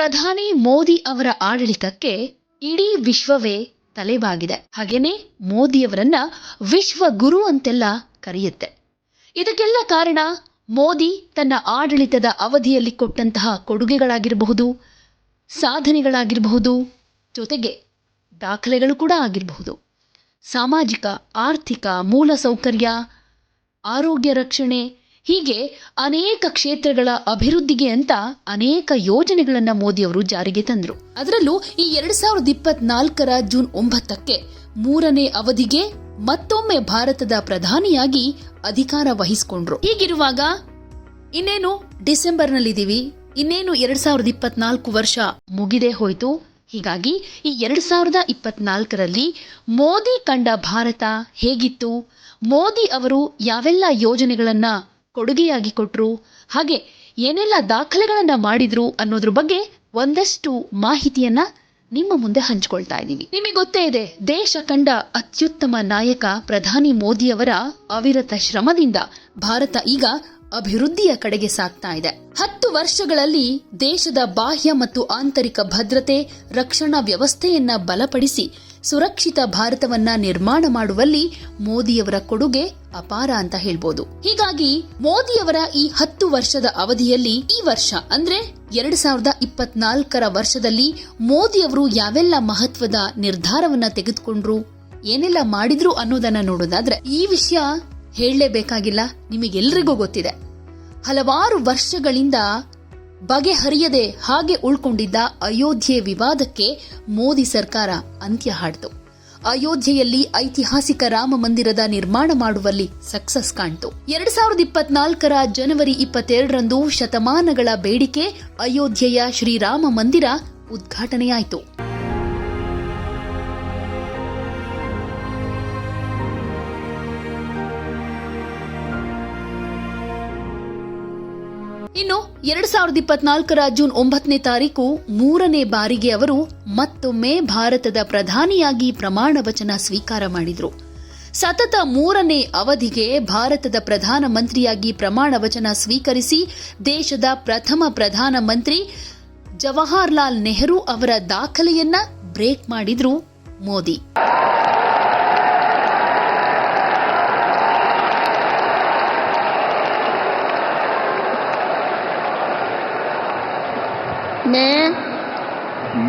ಪ್ರಧಾನಿ ಮೋದಿ ಅವರ ಆಡಳಿತಕ್ಕೆ ಇಡೀ ವಿಶ್ವವೇ ತಲೆಬಾಗಿದೆ. ಹಾಗೆಯೇ ಮೋದಿಯವರನ್ನ ವಿಶ್ವ ಗುರು ಅಂತೆಲ್ಲ ಕರೆಯುತ್ತೆ. ಇದಕ್ಕೆಲ್ಲ ಕಾರಣ ಮೋದಿ ತನ್ನ ಆಡಳಿತದ ಅವಧಿಯಲ್ಲಿ ಕೊಟ್ಟಂತಹ ಕೊಡುಗೆಗಳಾಗಿರಬಹುದು, ಸಾಧನೆಗಳಾಗಿರಬಹುದು, ಜೊತೆಗೆ ದಾಖಲೆಗಳು ಕೂಡ ಆಗಿರಬಹುದು. ಸಾಮಾಜಿಕ, ಆರ್ಥಿಕ, ಮೂಲಸೌಕರ್ಯ, ಆರೋಗ್ಯ ರಕ್ಷಣೆ ಹೀಗೆ ಅನೇಕ ಕ್ಷೇತ್ರಗಳ ಅಭಿವೃದ್ಧಿಗೆ ಅಂತ ಅನೇಕ ಯೋಜನೆಗಳನ್ನ ಮೋದಿಯವರು ಜಾರಿಗೆ ತಂದರು. ಅದರಲ್ಲೂ ಈ ಎರಡ್ ಸಾವಿರದ ಇಪ್ಪತ್ನಾಲ್ಕರ ಜೂನ್ ಒಂಬತ್ತಕ್ಕೆ ಮೂರನೇ ಅವಧಿಗೆ ಮತ್ತೊಮ್ಮೆ ಭಾರತದ ಪ್ರಧಾನಿಯಾಗಿ ಅಧಿಕಾರ ವಹಿಸಿಕೊಂಡ್ರು. ಹೀಗಿರುವಾಗ ಇನ್ನೇನು ಡಿಸೆಂಬರ್ನಲ್ಲಿದ್ದೀವಿ, ಇನ್ನೇನು ಎರಡ್ ಸಾವಿರದ ಇಪ್ಪತ್ನಾಲ್ಕು ವರ್ಷ ಮುಗಿದೇ ಹೋಯಿತು. ಹೀಗಾಗಿ ಈ ಎರಡ್ ಸಾವಿರದ ಇಪ್ಪತ್ನಾಲ್ಕರಲ್ಲಿ ಮೋದಿ ಕಂಡ ಭಾರತ ಹೇಗಿತ್ತು? ಮೋದಿ ಅವರು ಯಾವೆಲ್ಲ ಯೋಜನೆಗಳನ್ನ ಕೊಡುಗೆಯಾಗಿ ಕೊಟ್ಟರು ಹಾಗೆ ಏನೆಲ್ಲ ದಾಖಲೆಗಳನ್ನು ಮಾಡಿದ್ರು ಅನ್ನೋದ್ರ ಬಗ್ಗೆ ಒಂದಷ್ಟು ಮಾಹಿತಿಯನ್ನ ನಿಮ್ಮ ಮುಂದೆ ಹಂಚ್ಕೊಳ್ತಾ ಇದ್ದೀವಿ ನಿಮಗೆ ಗೊತ್ತೇ ಇದೆ, ದೇಶ ಕಂಡ ಅತ್ಯುತ್ತಮ ನಾಯಕ ಪ್ರಧಾನಿ ಮೋದಿಯವರ ಅವಿರತ ಶ್ರಮದಿಂದ ಭಾರತ ಈಗ ಅಭಿವೃದ್ಧಿಯ ಕಡೆಗೆ ಸಾಗ್ತಾ ಇದೆ. ಹತ್ತು ವರ್ಷಗಳಲ್ಲಿ ದೇಶದ ಬಾಹ್ಯ ಮತ್ತು ಆಂತರಿಕ ಭದ್ರತೆ, ರಕ್ಷಣಾ ವ್ಯವಸ್ಥೆಯನ್ನ ಬಲಪಡಿಸಿ ಸುರಕ್ಷಿತ ಭಾರತವನ್ನ ನಿರ್ಮಾಣ ಮಾಡುವಲ್ಲಿ ಮೋದಿಯವರ ಕೊಡುಗೆ ಅಪಾರ ಅಂತ ಹೇಳ್ಬೋದು. ಹೀಗಾಗಿ ಮೋದಿಯವರ ಈ ಹತ್ತು ವರ್ಷದ ಅವಧಿಯಲ್ಲಿ ಈ ವರ್ಷ ಅಂದ್ರೆ ಎರಡ್ ಸಾವಿರದ ಇಪ್ಪತ್ನಾಲ್ಕರ ವರ್ಷದಲ್ಲಿ ಮೋದಿಯವರು ಯಾವೆಲ್ಲ ಮಹತ್ವದ ನಿರ್ಧಾರವನ್ನ ತೆಗೆದುಕೊಂಡ್ರು, ಏನೆಲ್ಲ ಮಾಡಿದ್ರು ಅನ್ನೋದನ್ನ ನೋಡೋದಾದ್ರೆ ಈ ವಿಷಯ ಹೇಳಲೇಬೇಕಾಗಿಲ್ಲ, ನಿಮಗೆಲ್ರಿಗೂ ಗೊತ್ತಿದೆ. ಹಲವಾರು ವರ್ಷಗಳಿಂದ ಬಗೆಹರಿಯದೆ ಹಾಗೆ ಉಳ್ಕೊಂಡಿದ್ದ ಅಯೋಧ್ಯೆ ವಿವಾದಕ್ಕೆ ಮೋದಿ ಸರ್ಕಾರ ಅಂತ್ಯ ಹಾಡಿತು. ಅಯೋಧ್ಯೆಯಲ್ಲಿ ಐತಿಹಾಸಿಕ ರಾಮ ಮಂದಿರದ ನಿರ್ಮಾಣ ಮಾಡುವಲ್ಲಿ ಸಕ್ಸಸ್ ಕಾಣ್ತು. ಎರಡ್ ಸಾವಿರದ ಇಪ್ಪತ್ನಾಲ್ಕರ ಜನವರಿ ಇಪ್ಪತ್ತೆರಡರಂದು ಶತಮಾನಗಳ ಬೇಡಿಕೆ ಅಯೋಧ್ಯೆಯ ಶ್ರೀರಾಮ ಮಂದಿರ ಉದ್ಘಾಟನೆಯಾಯಿತು. ಇನ್ನು ಎರಡ್ ಸಾವಿರದ ಇಪ್ಪತ್ನಾಲ್ಕರ ಜೂನ್ ಒಂಬತ್ತನೇ ತಾರೀಕು ಮೂರನೇ ಬಾರಿಗೆ ಅವರು ಮತ್ತೊಮ್ಮೆ ಭಾರತದ ಪ್ರಧಾನಿಯಾಗಿ ಪ್ರಮಾಣ ವಚನ ಸ್ವೀಕಾರ ಮಾಡಿದರು. ಸತತ ಮೂರನೇ ಅವಧಿಗೆ ಭಾರತದ ಪ್ರಧಾನಮಂತ್ರಿಯಾಗಿ ಪ್ರಮಾಣ ವಚನ ಸ್ವೀಕರಿಸಿ ದೇಶದ ಪ್ರಥಮ ಪ್ರಧಾನಮಂತ್ರಿ ಜವಾಹರ್ಲಾಲ್ ನೆಹರು ಅವರ ದಾಖಲೆಯನ್ನ ಬ್ರೇಕ್ ಮಾಡಿದ್ರು ಮೋದಿ.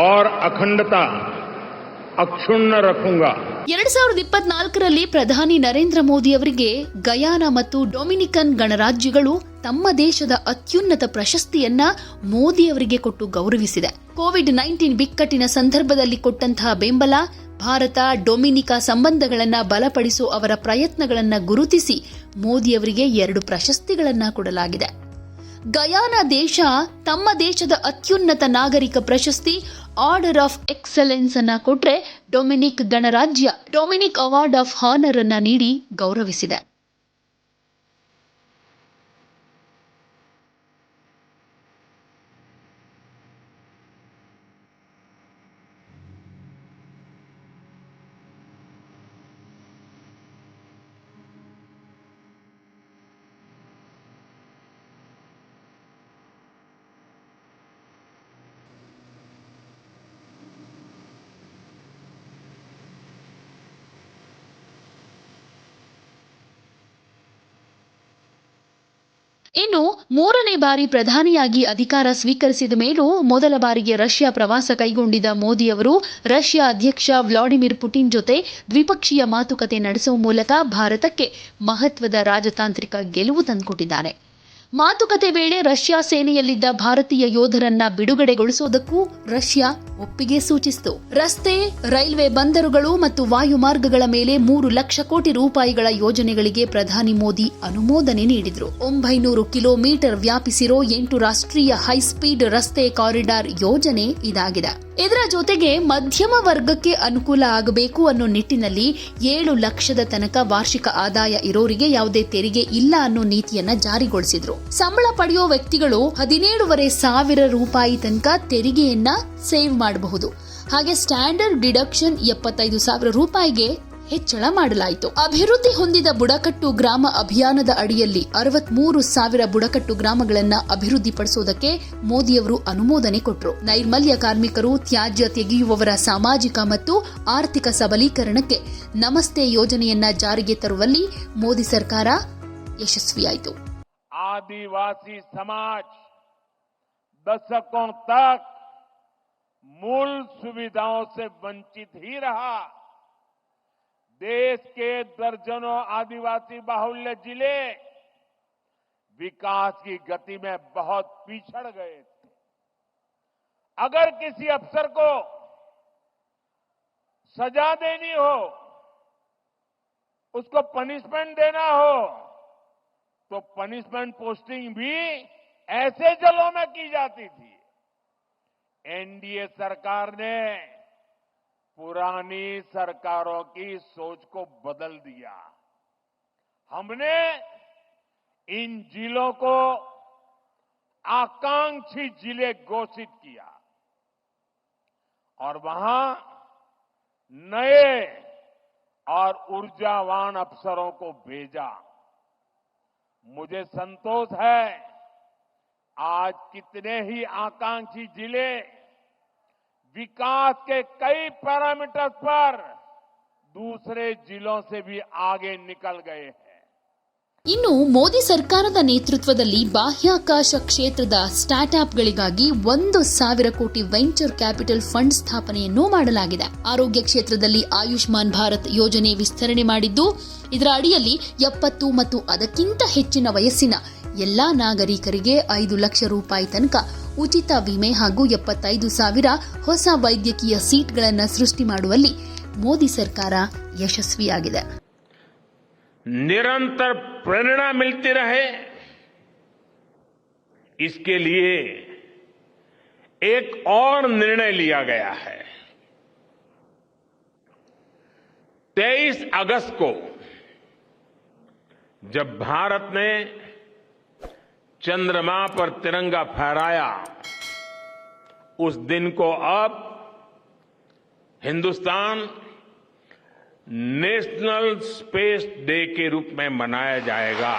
और अखंडता अक्षुण्ण रखूंगा ಎರಡ್ ಸಾವಿರದ ಇಪ್ಪತ್ನಾಲ್ಕರಲ್ಲಿ ಪ್ರಧಾನಿ ನರೇಂದ್ರ ಮೋದಿ ಅವರಿಗೆ ಗಯಾನ ಮತ್ತು ಡೊಮಿನಿಕನ್ ಗಣರಾಜ್ಯಗಳು ತಮ್ಮ ದೇಶದ ಅತ್ಯುನ್ನತ ಪ್ರಶಸ್ತಿಯನ್ನ ಮೋದಿ ಅವರಿಗೆ ಕೊಟ್ಟು ಗೌರವಿಸಿದೆ ಕೋವಿಡ್ ನೈನ್ಟೀನ್ ಬಿಕ್ಕಟ್ಟಿನ ಸಂದರ್ಭದಲ್ಲಿ ಕೊಟ್ಟಂತಹ ಬೆಂಬಲ ಭಾರತ ಡೊಮಿನಿಕಾ ಸಂಬಂಧಗಳನ್ನ ಬಲಪಡಿಸುವ ಅವರ ಪ್ರಯತ್ನಗಳನ್ನ ಗುರುತಿಸಿ ಮೋದಿ ಅವರಿಗೆ ಎರಡು ಪ್ರಶಸ್ತಿಗಳನ್ನ ಕೊಡಲಾಗಿದೆ ಗಯಾನ ದೇಶ ತಮ್ಮ ದೇಶದ ಅತ್ಯುನ್ನತ ನಾಗರಿಕ ಪ್ರಶಸ್ತಿ ಆರ್ಡರ್ ಆಫ್ ಎಕ್ಸಲೆನ್ಸ್ ಅನ್ನ ಕೊಟ್ರೆ ಡೊಮಿನಿಕ್ ಗಣರಾಜ್ಯ. ಡೊಮಿನಿಕ್ ಅವಾರ್ಡ್ ಆಫ್ ಹಾನರ್ ಅನ್ನ ನೀಡಿ ಗೌರವಿಸಿದೆ. ಇನ್ನು ಮೂರನೇ ಬಾರಿ ಪ್ರಧಾನಿಯಾಗಿ ಅಧಿಕಾರ ಸ್ವೀಕರಿಸಿದ ಮೇಲೂ ಮೊದಲ ಬಾರಿಗೆ ರಷ್ಯಾ ಪ್ರವಾಸ ಕೈಗೊಂಡಿದ್ದ ಮೋದಿ ಅವರು ರಷ್ಯಾ ಅಧ್ಯಕ್ಷ ವ್ಲಾಡಿಮಿರ್ ಪುಟಿನ್ ಜೊತೆ ದ್ವಿಪಕ್ಷೀಯ ಮಾತುಕತೆ ನಡೆಸುವ ಮೂಲಕ ಭಾರತಕ್ಕೆ ಮಹತ್ವದ ರಾಜತಾಂತ್ರಿಕ ಗೆಲುವು ತಂದುಕೊಟ್ಟಿದ್ದಾರೆ. ಮಾತುಕತೆ ವೇಳೆ ರಷ್ಯಾ ಸೇನೆಯಲ್ಲಿದ್ದ ಭಾರತೀಯ ಯೋಧರನ್ನ ಬಿಡುಗಡೆಗೊಳಿಸೋದಕ್ಕೂ ರಷ್ಯಾ ಒಪ್ಪಿಗೆ ಸೂಚಿಸಿತು. ರಸ್ತೆ, ರೈಲ್ವೆ ಬಂದರುಗಳು ಮತ್ತು ವಾಯು ಮಾರ್ಗಗಳ ಮೇಲೆ ಮೂರು ಲಕ್ಷ ಕೋಟಿ ರೂಪಾಯಿಗಳ ಯೋಜನೆಗಳಿಗೆ ಪ್ರಧಾನಿ ಮೋದಿ ಅನುಮೋದನೆ ನೀಡಿದ್ರು. ಒಂಬೈನೂರು ಕಿಲೋಮೀಟರ್ ವ್ಯಾಪಿಸಿರೋ ಎಂಟು ರಾಷ್ಟ್ರೀಯ ಹೈಸ್ಪೀಡ್ ರಸ್ತೆ ಕಾರಿಡಾರ್ ಯೋಜನೆ ಇದಾಗಿದೆ. ಇದರ ಜೊತೆಗೆ ಮಧ್ಯಮ ವರ್ಗಕ್ಕೆ ಅನುಕೂಲ ಆಗಬೇಕು ಅನ್ನೋ ನಿಟ್ಟಿನಲ್ಲಿ ಏಳು ಲಕ್ಷದ ತನಕ ವಾರ್ಷಿಕ ಆದಾಯ ಇರೋರಿಗೆ ಯಾವುದೇ ತೆರಿಗೆ ಇಲ್ಲ ಅನ್ನೋ ನೀತಿಯನ್ನ ಜಾರಿಗೊಳಿಸಿದ್ರು. ಸಂಬಳ ಪಡೆಯೋ ವ್ಯಕ್ತಿಗಳು ಹದಿನೇಳುವರೆ ಸಾವಿರ ರೂಪಾಯಿ ತನಕ ತೆರಿಗೆಯನ್ನ ಸೇವ್ ಮಾಡಬಹುದು. ಹಾಗೆ ಸ್ಟ್ಯಾಂಡರ್ಡ್ ಡಿಡಕ್ಷನ್ ಎಪ್ಪತ್ತೈದು ಸಾವಿರ ರೂಪಾಯಿಗೆ ಹೆಚ್ಚಳ ಮಾಡಲಾಯಿತು. ಅಭಿವೃದ್ಧಿ ಹೊಂದಿದ ಬುಡಕಟ್ಟು ಗ್ರಾಮ ಅಭಿಯಾನದ ಅಡಿಯಲ್ಲಿ ಅರವತ್ಮೂರು ಸಾವಿರ ಬುಡಕಟ್ಟು ಗ್ರಾಮಗಳನ್ನ ಅಭಿವೃದ್ಧಿಪಡಿಸೋದಕ್ಕೆ ಮೋದಿಯವರು ಅನುಮೋದನೆ ಕೊಟ್ಟರು ನೈರ್ಮಲ್ಯ ಕಾರ್ಮಿಕರು ತ್ಯಾಜ್ಯ ತೆಗೆಯುವವರ ಸಾಮಾಜಿಕ ಮತ್ತು ಆರ್ಥಿಕ ಸಬಲೀಕರಣಕ್ಕೆ ನಮಸ್ತೆ ಯೋಜನೆಯನ್ನ ಜಾರಿಗೆ ತರುವಲ್ಲಿ ಮೋದಿ ಸರ್ಕಾರ ಯಶಸ್ವಿಯಾಯಿತು. आदिवासी समाज दशकों तक मूल सुविधाओं से वंचित ही रहा। देश के दर्जनों आदिवासी बाहुल्य ज़िले विकास की गति में बहुत पिछड़ गए थे। अगर किसी अफसर को सजा देनी हो, उसको पनिशमेंट देना हो तो पनिशमेंट पोस्टिंग भी ऐसे जलों में की जाती थी। एनडीए सरकार ने पुरानी सरकारों की सोच को बदल दिया। हमने इन जिलों को आकांक्षी ज़िले घोषित किया और वहाँ नए और ऊर्जावान अफसरों को भेजा। मुझे संतोष है। आज कितने ही आकांक्षी ज़िले विकास के कई पैरामीटर्स पर दूसरे जिलों से भी आगे निकल गए हैं। ಇನ್ನು ಮೋದಿ ಸರ್ಕಾರದ ನೇತೃತ್ವದಲ್ಲಿ ಬಾಹ್ಯಾಕಾಶ ಕ್ಷೇತ್ರದ ಸ್ಟಾರ್ಟ್ಅಪ್ಗಳಿಗಾಗಿ ಒಂದು ಸಾವಿರ ಕೋಟಿ ವೆಂಚರ್ ಕ್ಯಾಪಿಟಲ್ ಫಂಡ್ ಸ್ಥಾಪನೆಯನ್ನು ಮಾಡಲಾಗಿದೆ. ಆರೋಗ್ಯ ಕ್ಷೇತ್ರದಲ್ಲಿ ಆಯುಷ್ಮಾನ್ ಭಾರತ್ ಯೋಜನೆ ವಿಸ್ತರಣೆ ಮಾಡಿದ್ದು, ಇದರ ಅಡಿಯಲ್ಲಿ ಎಪ್ಪತ್ತು ಮತ್ತು ಅದಕ್ಕಿಂತ ಹೆಚ್ಚಿನ ವಯಸ್ಸಿನ ಎಲ್ಲಾ ನಾಗರಿಕರಿಗೆ ಐದು ಲಕ್ಷ ರೂಪಾಯಿ ತನಕ ಉಚಿತ ವಿಮೆ ಹಾಗೂ ಎಪ್ಪತ್ತೈದು ಸಾವಿರ ಹೊಸ ವೈದ್ಯಕೀಯ ಸೀಟ್ಗಳನ್ನು ಸೃಷ್ಟಿ ಮಾಡುವಲ್ಲಿ ಮೋದಿ ಸರ್ಕಾರ ಯಶಸ್ವಿಯಾಗಿದೆ. ನಿರಂತರ प्रेरणा मिलती रहे, इसके लिए एक और निर्णय लिया गया है। 23 अगस्त को जब भारत ने चंद्रमा पर तिरंगा फहराया, उस दिन को अब हिंदुस्तान नेशनल स्पेस डे के रूप में मनाया जाएगा।